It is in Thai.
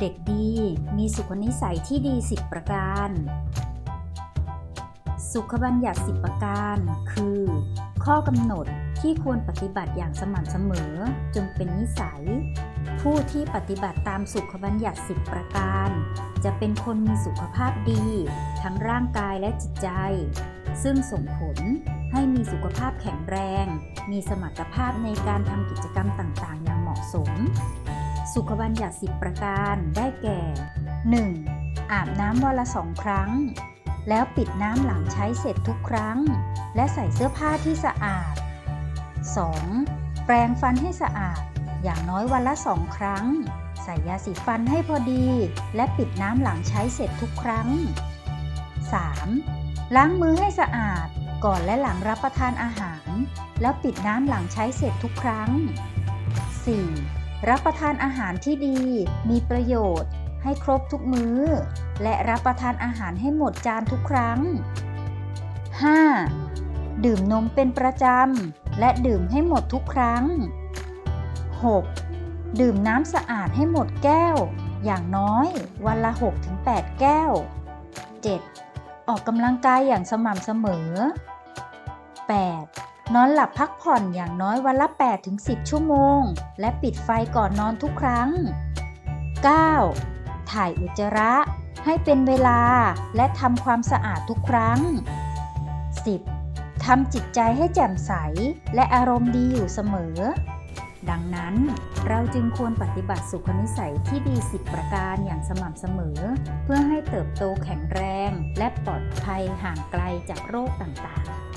เด็กดี มีสุขนิสัยที่ดี 10 ประการ สุขบัญญัติ 10 ประการ คือ ข้อกำหนดที่ควรปฏิบัติอย่างสม่ำเสมอจนเป็นนิสัย ผู้ที่ปฏิบัติตามสุขบัญญัติ 10 ประการ จะเป็นคนมีสุขภาพดี ทั้งร่างกายและจิตใจ ซึ่งส่งผลให้มีสุขภาพแข็งแรง มีสมรรถภาพในการทำกิจกรรมต่างๆ สุขบัญญัติ10 ประการได้แก่ 1. อาบน้ำวันละสองครั้ง แล้วปิดน้ำหลังใช้เสร็จทุกครั้ง และใส่เสื้อผ้าที่สะอาด 2. แปรงฟันให้สะอาด อย่างน้อยวันละสองครั้ง ใส่ยาสีฟันให้พอดี และปิดน้ำหลังใช้เสร็จทุกครั้ง 3. ล้างมือให้สะอาดก่อนและหลังรับประทานอาหาร แล้วปิดน้ำหลังใช้เสร็จทุกครั้ง 4. รับประทานอาหารที่ดีมีประโยชน์ ให้ครบทุกมื้อ และรับประทานอาหารให้หมดจานทุกครั้ง 5. ดื่มนมเป็นประจำ และดื่มให้หมดทุกครั้ง 6. ดื่มน้ำสะอาดให้หมดแก้ว อย่างน้อยวันละ 6-8 แก้ว 7. ออกกำลังกายอย่างสม่ำเสมอ 8. นอนหลับพักผ่อนอย่างน้อยวันละ 8-10 ชั่วโมง และปิดไฟก่อนนอนทุกครั้ง 9. ถ่ายอุจจาระให้เป็นเวลาและทำความสะอาดทุกครั้ง 10. ทำจิตใจให้แจ่มใสและอารมณ์ดีอยู่เสมอ ดังนั้นเราจึงควรปฏิบัติสุขนิสัยที่ดี10ประการอย่างสม่ำเสมอ เพื่อให้เติบโตแข็งแรงและปลอดภัยห่างไกลจากโรคต่างๆ